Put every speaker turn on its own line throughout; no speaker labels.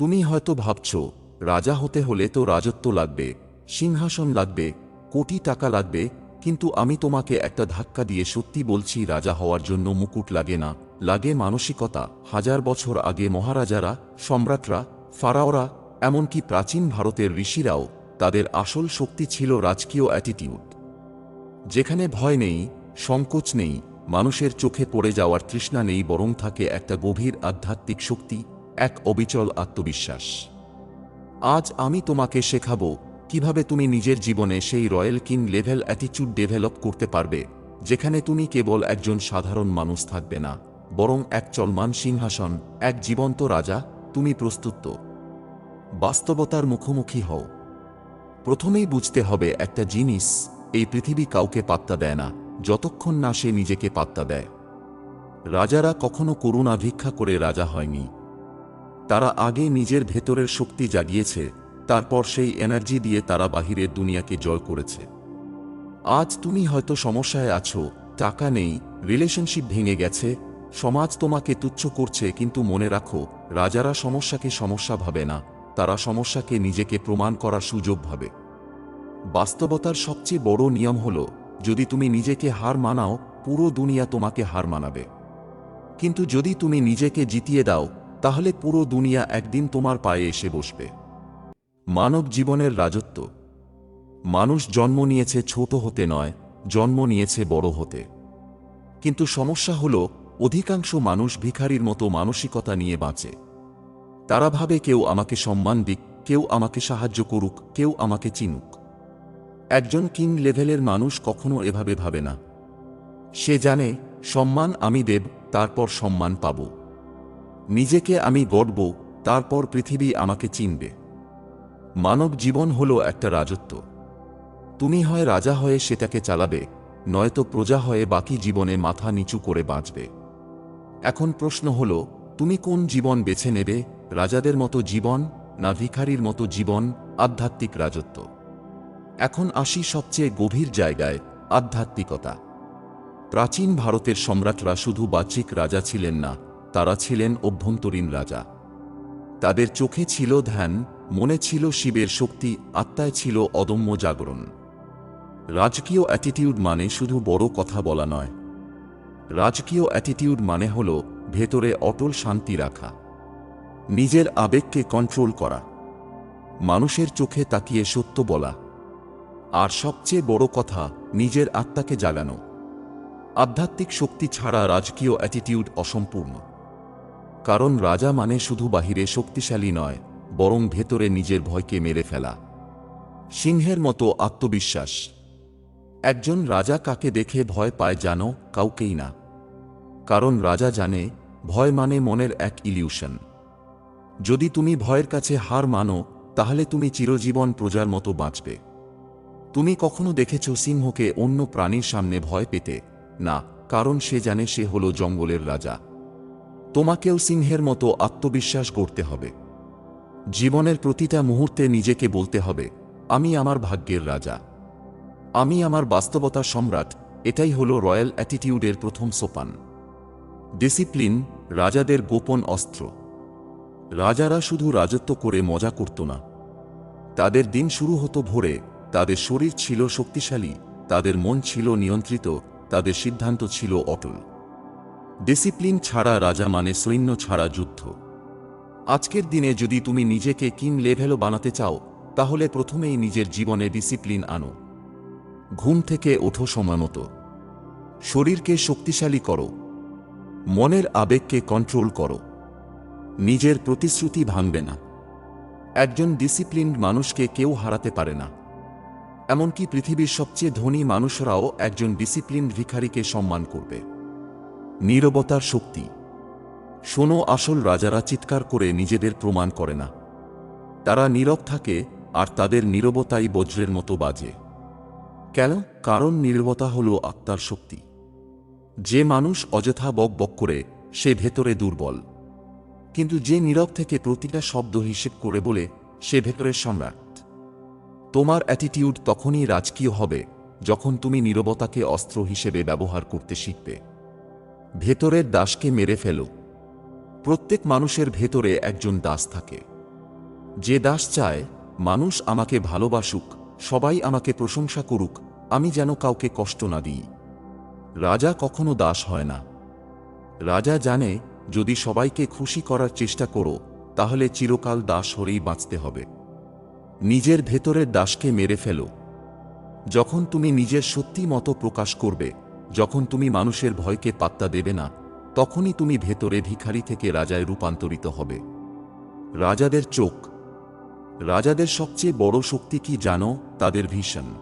তুমি হয়তো ভাবছ, রাজা হতে হলে তো রাজত্ব লাগবে, সিংহাসন লাগবে, কোটি টাকা লাগবে, কিন্তু আমি তোমাকে একটা ধাক্কা দিয়ে সত্যি বলছি, রাজা হওয়ার জন্য মুকুট লাগে না, লাগে মানসিকতা। হাজার বছর আগে মহারাজারা, সম্রাটরা, ফারাওরা, এমনকি প্রাচীন ভারতের ঋষিরাও, তাদের আসল শক্তি ছিল রাজকীয় অ্যাটিটিউড যেখানে ভয় নেই, সংকোচ নেই, মানুষের চোখে পড়ে যাওয়ার তৃষ্ণা নেই, বরং থাকে একটা গভীর আধ্যাত্মিক শক্তি। এক অবিচল আত্মবিশ্বাস। আজ আমি তোমাকে শেখাবো কীভাবে তুমি নিজের জীবনে সেই রয়্যাল কিং লেভেল অ্যাটিচিউড ডেভেলপ করতে পারবে, যেখানে তুমি কেবল একজন সাধারণ মানুষ থাকবে না, বরং এক চলমান সিংহাসন, এক জীবন্ত রাজা, তুমি প্রস্তুত। তো? বাস্তবতার মুখোমুখি হও। প্রথমেই বুঝতে হবে একটা জিনিস, এই পৃথিবী কাউকে পাত্তা দেয় না, যতক্ষণ না সে নিজেকে পাত্তা দেয়। রাজারা কখনো করুণা ভিক্ষা করে রাজা হয়নি। তারা আগে নিজের ভেতরের শক্তি জাগিয়েছে, তারপর সেই এনার্জি দিয়ে তারা বাহিরের দুনিয়াকে জয় করেছে। আজ তুমি হয়তো সমস্যায় আছো, টাকা নেই রিলেশনশিপ ভেঙে গেছে, সমাজ তোমাকে তুচ্ছ করছে কিন্তু মনে রাখো, রাজারা সমস্যাকে সমস্যা ভাবে না, তারা সমস্যাকে নিজেকে প্রমাণ করার সুযোগ ভাবে। বাস্তবতার সবচেয়ে বড় নিয়ম হল, যদি তুমি নিজেকে হার মানাও, পুরো দুনিয়া তোমাকে হার মানাবে। কিন্তু যদি তুমি নিজেকে জিতিয়ে দাও তাহলে পুরো দুনিয়া একদিন তোমার পায়ে এসে বসবে। মানব জীবনের রাজত্ব। মানুষ জন্ম নিয়েছে ছোট হতে নয়, জন্ম নিয়েছে বড় হতে। কিন্তু সমস্যা হল, অধিকাংশ মানুষ ভিখারির মতো মানসিকতা নিয়ে বাঁচে। তারা ভাবে কেউ আমাকে সম্মান দিক, কেউ আমাকে সাহায্য করুক, কেউ আমাকে চিনুক। একজন কিং লেভেলের মানুষ কখনো এভাবে ভাবে না। সে জানে, সম্মান আমি দেব, তারপর সম্মান পাব। নিজেকে আমি গড়ব, তারপর পৃথিবী আমাকে চিনবে। মানব জীবন হল একটা রাজত্ব। তুমি হয় রাজা হয়ে সেটাকে চালাবে, নয়তো প্রজা হয়ে বাকি জীবনে মাথা নিচু করে বাঁচবে। এখন প্রশ্ন হল, তুমি কোন জীবন বেছে নেবে, রাজাদের মতো জীবন না ভিখারির মতো জীবন, আধ্যাত্মিক রাজত্ব? এখন আসি সবচেয়ে গভীর জায়গায়, আধ্যাত্মিকতা। প্রাচীন ভারতের সম্রাটরা শুধু বাহ্যিক রাজা ছিলেন না তারা ছিলেন অভ্যন্তরীণ রাজা। তাদের চোখে ছিল ধ্যান, মনে ছিল শিবের শক্তি, আত্মায় ছিল অদম্য জাগরণ। রাজকীয় অ্যাটিটিউড মানে শুধু বড় কথা বলা নয়। রাজকীয় অ্যাটিটিউড মানে হল ভেতরে অটল শান্তি রাখা। নিজের আবেগকে কন্ট্রোল করা। মানুষের চোখে তাকিয়ে সত্য বলা। আর সবচেয়ে বড় কথা, নিজের আত্মাকে জাগানো। আধ্যাত্মিক শক্তি ছাড়া রাজকীয় অ্যাটিটিউড অসম্পূর্ণ। কারণ রাজা মানে শুধু বাহিরে শক্তিশালী নয়, বরং ভেতরে নিজের ভয়কে মেরে ফেলা। সিংহের মতো আত্মবিশ্বাস। একজন রাজা কাকে দেখে ভয় পায় জানো, কাউকেই না। কারণ রাজা জানে, ভয় মানে মনের এক ইলিউশন। যদি তুমি ভয়ের কাছে হার মানো, তাহলে তুমি চিরজীবন প্রজার মতো বাঁচবে। তুমি কখনো দেখেছ সিংহকে অন্য প্রাণীর সামনে ভয় পেতে? না, কারণ সে জানে সে হল জঙ্গলের রাজা। তোমাকেও সিংহের মতো আত্মবিশ্বাস করতে হবে। জীবনের প্রতিটা মুহূর্তে নিজেকে বলতে হবে, আমি আমার ভাগ্যের রাজা। আমি আমার বাস্তবতা সম্রাট, এটাই হল রয়্যাল অ্যাটিটিউডের প্রথম সোপান। ডিসিপ্লিন, রাজাদের গোপন অস্ত্র। রাজারা শুধু রাজত্ব করে মজা করত না। তাদের দিন শুরু হতো ভোরে, তাদের শরীর ছিল শক্তিশালী, তাদের মন ছিল নিয়ন্ত্রিত, তাদের সিদ্ধান্ত ছিল অটল। ডিসিপ্লিন ছাড়া রাজা মানে সৈন্য ছাড়া যুদ্ধ। আজকের দিনে যদি তুমি নিজেকে কিং লেভেলও বানাতে চাও, তাহলে প্রথমেই নিজের জীবনে ডিসিপ্লিন আনো। ঘুম থেকে ওঠো সময়মতো শরীরকে শক্তিশালী করো। মনের আবেগকে কন্ট্রোল করো। নিজের প্রতিশ্রুতি ভাঙবে না। একজন ডিসিপ্লিনড মানুষকে কেউ হারাতে পারে না। এমনকি পৃথিবীর সবচেয়ে ধনী মানুষরাও একজন ডিসিপ্লিনড ভিখারিকে সম্মান করবে। নীরবতার শক্তি। শোনো, আসল রাজারা চিৎকার করে নিজেদের প্রমাণ করে না। তারা নীরব থাকে আর তাদের নীরবতাই বজ্রের মতো বাজে। কেন? কারণ নীরবতা হল আত্মার শক্তি। যে মানুষ অযথা বক বক করে, সে ভেতরে দুর্বল। কিন্তু যে নীরব থেকে প্রতিটা শব্দ হিসেব করে বলে, সে ভেতরের সম্রাট। তোমার অ্যাটিটিউড তখনই রাজকীয় হবে, যখন তুমি নীরবতাকে অস্ত্র হিসেবে ব্যবহার করতে শিখবে। ভেতরের দাসকে মেরে ফেলো। প্রত্যেক মানুষের ভেতরে একজন দাস থাকে। যে দাস চায়, মানুষ আমাকে ভালোবাসুক, সবাই আমাকে প্রশংসা করুক, আমি যেন কাউকে কষ্ট না দিই। রাজা কখনো দাস হয় না। রাজা জানে, যদি সবাইকে খুশি করার চেষ্টা করো, তাহলে চিরকাল দাস হরেই বাঁচতে হবে। নিজের ভেতরের দাসকে মেরে ফেলো। যখন তুমি নিজের সত্যি মতো প্রকাশ করবে যখন তুমি মানুষের ভয়কে পাত্তা দেবে না, তখনই তুমি ভেতরে ভিখারি থেকে রাজায় রূপান্তরিত হবে। রাজাদের চোখ। রাজাদের সবচেয়ে বড় শক্তি কি জানো? তাদের ভীষণ।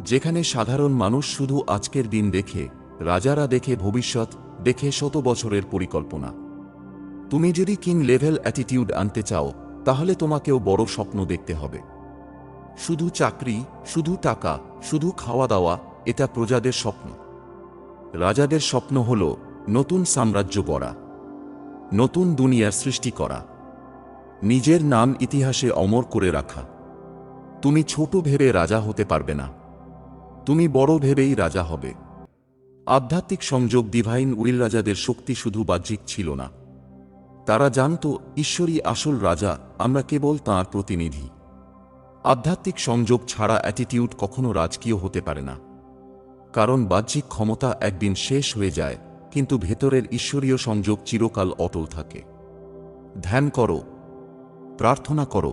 যেখানে সাধারণ মানুষ শুধু আজকের দিন দেখে, রাজারা দেখে ভবিষ্যৎ, দেখে শত বছরের পরিকল্পনা। তুমি যদি কিং লেভেল অ্যাটিটিউড আনতে চাও, তাহলে তোমাকেও বড় স্বপ্ন দেখতে হবে। শুধু চাকরি, শুধু টাকা, শুধু খাওয়া দাওয়া, এটা প্রজাদের স্বপ্ন। রাজাদের স্বপ্ন হল নতুন সাম্রাজ্য গড়া, নতুন দুনিয়ার সৃষ্টি করা, নিজের নাম ইতিহাসে অমর করে রাখা। তুমি ছোট ভেবে রাজা হতে পারবে না, তুমি বড় ভেবেই রাজা হবে। আধ্যাত্মিক সংযোগ ডিভাইন উইল রাজাদের শক্তি শুধু বাহ্যিক ছিল না। তারা জানত, ঈশ্বরই আসল রাজা, আমরা কেবল তাঁর প্রতিনিধি। আধ্যাত্মিক সংযোগ ছাড়া অ্যাটিটিউড কখনো রাজকীয় হতে পারে না। কারণ বাহ্যিক ক্ষমতা একদিন শেষ হয়ে যায়, কিন্তু ভেতরের ঈশ্বরীয় সংযোগ চিরকাল অটল থাকে। ধ্যান করো, প্রার্থনা করো,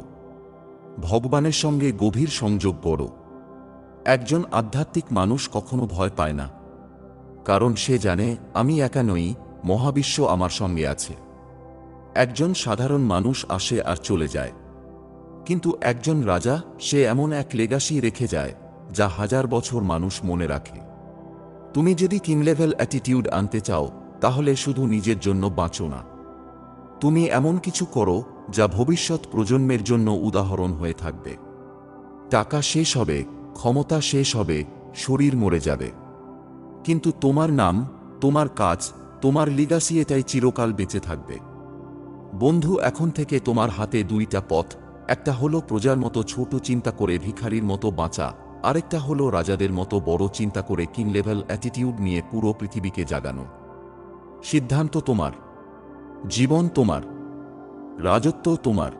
ভগবানের সঙ্গে গভীর সংযোগ করো। একজন আধ্যাত্মিক মানুষ কখনো ভয় পায় না, কারণ সে জানে, আমি একা নই, মহাবিশ্ব আমার সঙ্গে আছে। একজন সাধারণ মানুষ আসে আর চলে যায়। কিন্তু একজন রাজা, সে এমন এক লেগাসি রেখে যায়, যা হাজার বছর মানুষ মনে রাখে। তুমি যদি কিং লেভেল অ্যাটিটিউড আনতে চাও, তাহলে শুধু নিজের জন্য বাঁচো না। তুমি এমন কিছু করো, যা ভবিষ্যৎ প্রজন্মের জন্য উদাহরণ হয়ে থাকবে। টাকা শেষ হবে, ক্ষমতা শেষ হবে, শরীর মরে যাবে। কিন্তু তোমার নাম, তোমার কাজ, তোমার লিগাসি এটাই চিরকাল বেঁচে থাকবে। বন্ধু, এখন থেকে তোমার হাতে দুইটা পথ, একটা হলো প্রজার মতো ছোট চিন্তা করে ভিখারির মতো বাঁচা আরেকটা হলো রাজাদের মতো বড় চিন্তা করে কিং লেভেল অ্যাটিটিউড নিয়ে পুরো পৃথিবীকে জাগানো। সিদ্ধান্ত তোমার। জীবন তোমার। রাজত্ব তোমার।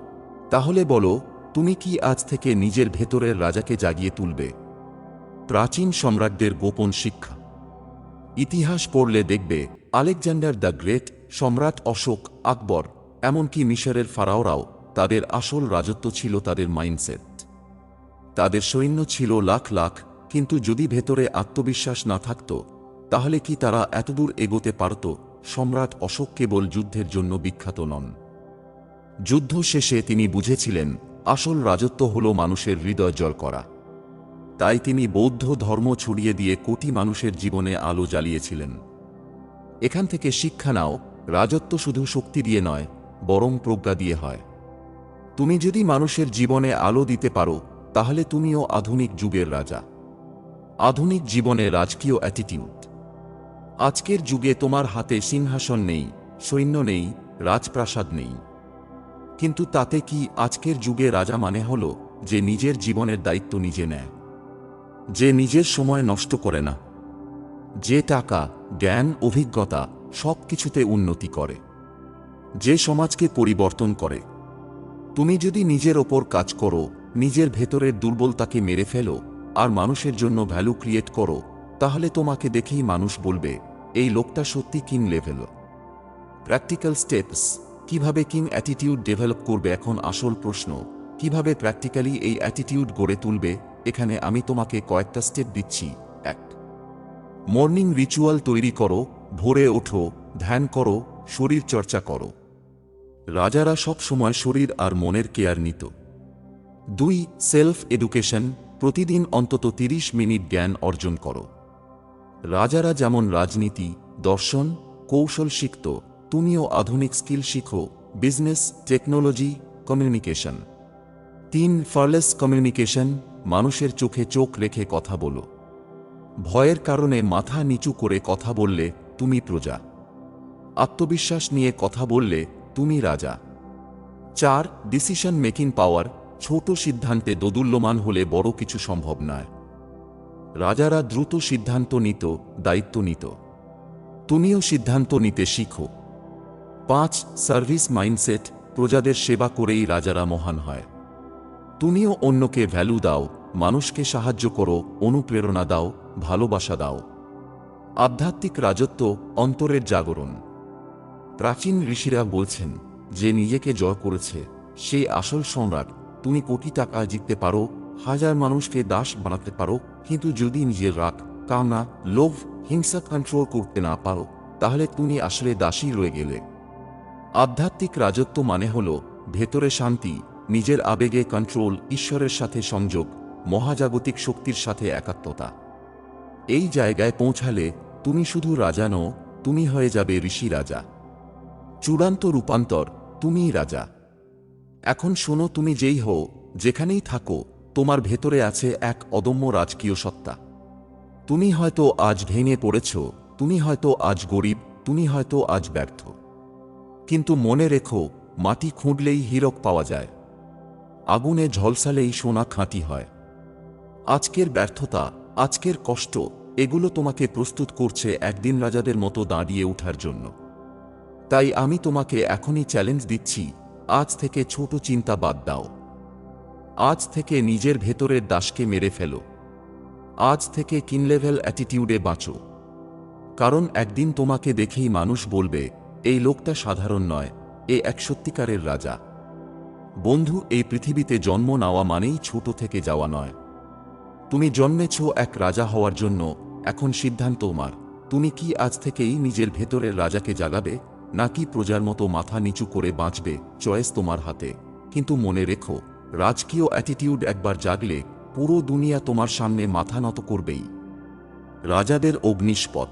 তাহলে বলো, তুমি কি আজ থেকে নিজের ভেতরের রাজাকে জাগিয়ে তুলবে? প্রাচীন সম্রাটদের গোপন শিক্ষা। ইতিহাস পড়লে দেখবে, আলেকজান্ডার দ্য গ্রেট, সম্রাট অশোক আকবর, এমনকি মিশরের ফারাওরাও, তাদের আসল রাজত্ব ছিল তাদের মাইন্ডসেট। তাদের সৈন্য ছিল লাখ লাখ, কিন্তু যদি ভেতরে আত্মবিশ্বাস না থাকত, তাহলে কি তারা এতদূর এগোতে পারত? সম্রাট অশোক কেবল যুদ্ধের জন্য বিখ্যাত নন। যুদ্ধ শেষে তিনি বুঝেছিলেন, আসল রাজত্ব হল মানুষের হৃদয় জল করা। তাই তিনি বৌদ্ধ ধর্ম ছড়িয়ে দিয়ে কোটি মানুষের জীবনে আলো জ্বালিয়েছিলেন। এখান থেকে শিক্ষা নাও, রাজত্ব শুধু শক্তি দিয়ে নয়, বরং প্রজ্ঞা দিয়ে হয়। তুমি যদি মানুষের জীবনে আলো দিতে পারো তাহলে তুমিও আধুনিক যুগের রাজা। আধুনিক জীবনে রাজকীয় অ্যাটিটিউড আজকের যুগে তোমার হাতে সিংহাসন নেই, সৈন্য নেই, রাজপ্রাসাদ নেই। কিন্তু তাতে কি আজকের যুগে রাজা মানে হল যে নিজের জীবনের দায়িত্ব নিজে নেয়। যে নিজের সময় নষ্ট করে না। যে টাকা, জ্ঞান, অভিজ্ঞতা সব কিছুতে উন্নতি করে। যে সমাজকে পরিবর্তন করে। তুমি যদি নিজের ওপর কাজ করো নিজের ভেতরের দুর্বলতাকে মেরে ফেলো, আর মানুষের জন্য ভ্যালু ক্রিয়েট করো, তাহলে তোমাকে দেখেই মানুষ বলবে, এই লোকটা সত্যি কিং লেভেল প্র্যাকটিক্যাল স্টেপস কীভাবে কিং অ্যাটিটিউড ডেভেলপ করবে এখন আসল প্রশ্ন, কীভাবে প্র্যাকটিক্যালি এই অ্যাটিটিউড গড়ে তুলবে, এখানে আমি তোমাকে কয়েকটা স্টেপ দিচ্ছি। এক মর্নিং রিচুয়াল তৈরি করো, ভোরে ওঠো, ধ্যান করো, শরীর চর্চা করো। রাজারা সব সময় শরীর আর মনের কেয়ার নিত। দুই সেলফ এডুকেশন প্রতিদিন অন্তত তিরিশ মিনিট জ্ঞান অর্জন করো। রাজারা যেমন রাজনীতি, দর্শন, কৌশল শিখত, তুমিও আধুনিক স্কিল শিখো, বিজনেস, টেকনোলজি, কমিউনিকেশন। তিন ফারলেস কমিউনিকেশন, মানুষের চোখে চোখ রেখে কথা বলো। ভয়ের কারণে মাথা নিচু করে কথা বললে তুমি প্রজা। আত্মবিশ্বাস নিয়ে কথা বললে তুমি রাজা। চার ডিসিশন মেকিং পাওয়ার ছোট সিদ্ধান্তে দোদুল্যমান হলে বড় কিছু সম্ভব নয়। রাজারা দ্রুত সিদ্ধান্ত নিত, দায়িত্ব নিত। তুমিও সিদ্ধান্ত নিতে শিখো। পাঁচ, সার্ভিস মাইন্ডসেট, প্রজাদের সেবা করেই রাজারা মহান হয়। তুমিও অন্যকে ভ্যালু দাও, মানুষকে সাহায্য করো, অনুপ্রেরণা দাও, ভালোবাসা দাও। আধ্যাত্মিক রাজত্ব অন্তরের জাগরণ। প্রাচীন ঋষিরা বলছেন, যে নিজেকে জয় করেছে সেই আসল সম্রাট তুমি কোটি টাকা জিততে পারো, হাজার মানুষকে দাস বানাতে পারো, কিন্তু যদি নিজের রাগ, কামনা, লোভ, হিংসা কন্ট্রোল করতে না পারো, তাহলে তুমি আসলে দাসী রয়ে গেলে। আধ্যাত্মিক রাজত্ব মানে হল ভেতরে শান্তি, নিজের আবেগে কন্ট্রোল ঈশ্বরের সাথে সংযোগ, মহাজাগতিক শক্তির সাথে একাত্মতা। এই জায়গায় পৌঁছালে তুমি শুধু রাজা নও, তুমি হয়ে যাবে ঋষি রাজা। চূড়ান্ত রূপান্তর, তুমিই রাজা। এখন শোনো তুমি যেই হও, যেখানেই থাকো, তোমার ভেতরে আছে এক অদম্য রাজকীয় সত্তা। তুমি হয়তো আজ ভেঙে পড়েছ, তুমি হয়তো আজ গরিব, তুমি হয়তো আজ ব্যর্থ। কিন্তু মনে রেখো, মাটি খুঁড়লেই হীরক পাওয়া যায়। আগুনে ঝলসালেই সোনা খাঁটি হয়। আজকের ব্যর্থতা, আজকের কষ্ট, এগুলো তোমাকে প্রস্তুত করছে একদিন রাজাদের মতো দাঁড়িয়ে ওঠার জন্য। তাই আমি তোমাকে এখনই চ্যালেঞ্জ দিচ্ছি আজ থেকে ছোট চিন্তা বাদ দাও। আজ থেকে নিজের ভেতরের দাসকে মেরে ফেলো। আজ থেকে কিনলেভেল অ্যাটিটিউডে বাঁচো। কারণ একদিন তোমাকে দেখেই মানুষ বলবে, এই লোকটা সাধারণ নয়, এ এক সত্যিকারের রাজা। বন্ধু, এই পৃথিবীতে জন্ম নেওয়া মানেই ছোট থেকে যাওয়া নয়। তুমি জন্মেছ এক রাজা হওয়ার জন্য, এখন সিদ্ধান্ত তোমার। তুমি কি আজ থেকেই নিজের ভেতরের রাজাকে জাগাবে? নাকি প্রজার মতো মাথা নিচু করে বাঁচবে, চয়েস তোমার হাতে। কিন্তু মনে রেখো, রাজকীয় অ্যাটিটিউড একবার জাগলে পুরো দুনিয়া তোমার সামনে মাথা নত করবেই। রাজাদের অগ্নিস্পথ।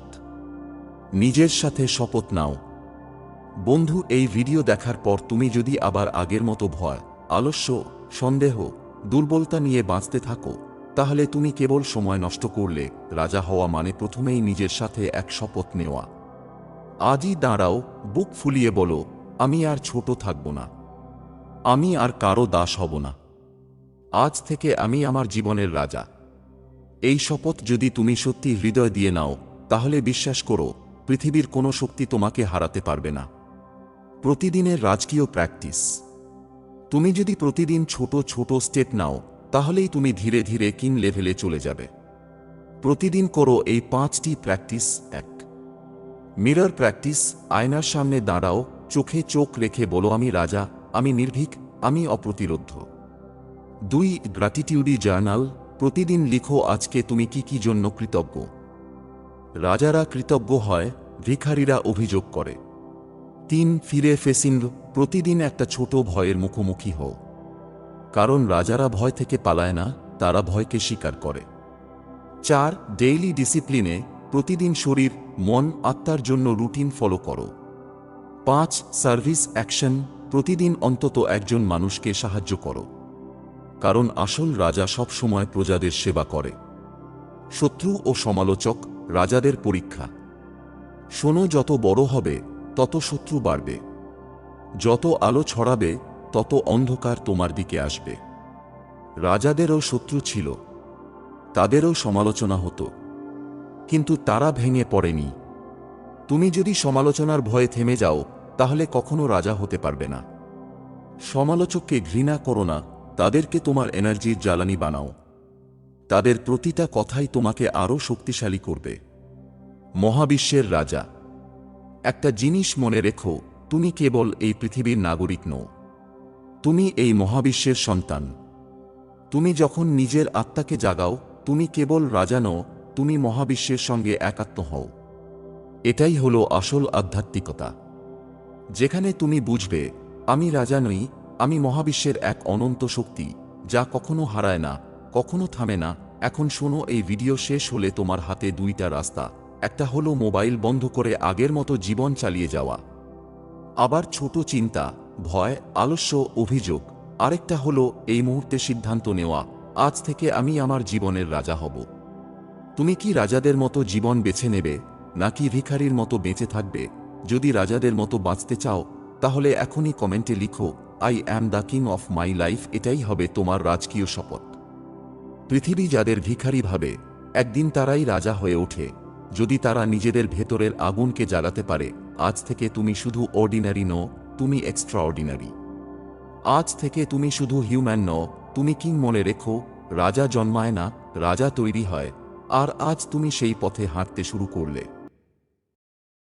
নিজের সাথে শপথ নাও। বন্ধু, এই ভিডিও দেখার পর তুমি যদি আবার আগের মতো ভয়, আলস্য, সন্দেহ, দুর্বলতা নিয়ে বাঁচতে থাকো, তাহলে তুমি কেবল সময় নষ্ট করলে রাজা হওয়া মানে প্রথমেই নিজের সাথে এক শপথ নেওয়া। আজই দাঁড়াও, বুক ফুলিয়ে বলো, আমি আর ছোট থাকব না। আমি আর কারও দাস হব না। আজ থেকে আমি আমার জীবনের রাজা। এই শপথ যদি তুমি সত্যি হৃদয় দিয়ে নাও, তাহলে বিশ্বাস করো, পৃথিবীর কোনো শক্তি তোমাকে হারাতে পারবে না। প্রতিদিনের রাজকীয় প্র্যাকটিস। তুমি যদি প্রতিদিন ছোট ছোট স্টেপ নাও, তাহলেই তুমি ধীরে ধীরে কিন লেভেলে চলে যাবে। প্রতিদিন করো এই পাঁচটি প্র্যাকটিস এক। মিরর প্র্যাকটিস আয়নার সামনে দাঁড়াও, চোখে চোখ রেখে বলো, আমি রাজা, আমি নির্ভীক, আমি অপ্রতিরোধ্য। দুই গ্র্যাটিটিউডি জার্নাল প্রতিদিন লিখো আজকে তুমি কি কি জন্য কৃতজ্ঞ। রাজারা কৃতজ্ঞ হয়, ভিখারিরা অভিযোগ করে। তিন, ফিরে ফেসিন প্রতিদিন একটা ছোট ভয়ের মুখোমুখি হও। কারণ রাজারা ভয় থেকে পালায় না, তারা ভয়কে স্বীকার করে। চার ডেইলি ডিসিপ্লিনে প্রতিদিন শরীর, মন, আত্মার জন্য রুটিন ফলো করো। পাঁচ, সার্ভিস অ্যাকশন, প্রতিদিন অন্তত একজন মানুষকে সাহায্য করো। কারণ আসল রাজা সব সময় প্রজাদের সেবা করে। শত্রু ও সমালোচক, রাজাদের পরীক্ষা। শোনো, যত বড় হবে, তত শত্রু বাড়বে। যত আলো ছড়াবে, তত অন্ধকার তোমার দিকে আসবে। রাজাদেরও শত্রু ছিল। তাদেরও সমালোচনা হতো। কিন্তু তারা ভেঙে পড়েনি। তুমি যদি সমালোচনার ভয়ে থেমে যাও, তাহলে কখনো রাজা হতে পারবে না। সমালোচককে ঘৃণা করো না, তাদেরকে তোমার এনার্জির জ্বালানি বানাও। তাদের প্রতিটা কথাই তোমাকে আরও শক্তিশালী করবে। মহাবিশ্বের রাজা, একটা জিনিস মনে রেখো, তুমি কেবল এই পৃথিবীর নাগরিক নও। তুমি এই মহাবিশ্বের সন্তান। তুমি যখন নিজের আত্মাকে জাগাও, তুমি কেবল রাজা নও তুমি মহাবিশ্বের সঙ্গে একাত্ম হও। এটাই হলো আসল আধ্যাত্মিকতা। যেখানে তুমি বুঝবে, আমি রাজা নই, আমি মহাবিশ্বের এক অনন্ত শক্তি, যা কখনো হারায় না, কখনো থামে না। এখন শোনো, এই ভিডিও শেষ হলে তোমার হাতে দুইটা রাস্তা। একটা হলো মোবাইল বন্ধ করে আগের মতো জীবন চালিয়ে যাওয়া। আবার ছোট চিন্তা, ভয়, আলস্য, অভিযোগ। আরেকটা হলো, এই মুহূর্তে সিদ্ধান্ত নেওয়া, আজ থেকে আমি আমার জীবনের রাজা হব। তুমি কি রাজাদের মতো জীবন বেছে নেবে, নাকি ভিখারির মতো বেঁচে থাকবে? যদি রাজাদের মতো বাঁচতে চাও, তাহলে এখনই কমেন্টে লিখো I am the king of my life এটাই হবে তোমার রাজকীয় শপথ। পৃথিবী যাদের ভিখারি ভাবে, একদিন তারাই রাজা হয়ে ওঠে। যদি তারা নিজেদের ভেতরের আগুনকে জ্বালাতে পারে, আজ থেকে তুমি শুধু অর্ডিনারি নো তুমি এক্সট্রা অর্ডিনারি আজ থেকে তুমি শুধু হিউম্যান নও, তুমি কিং মনে রেখো, রাজা জন্মায় না, রাজা তৈরি হয়। আর আজ তুমি সেই পথে হাঁটতে শুরু করলে।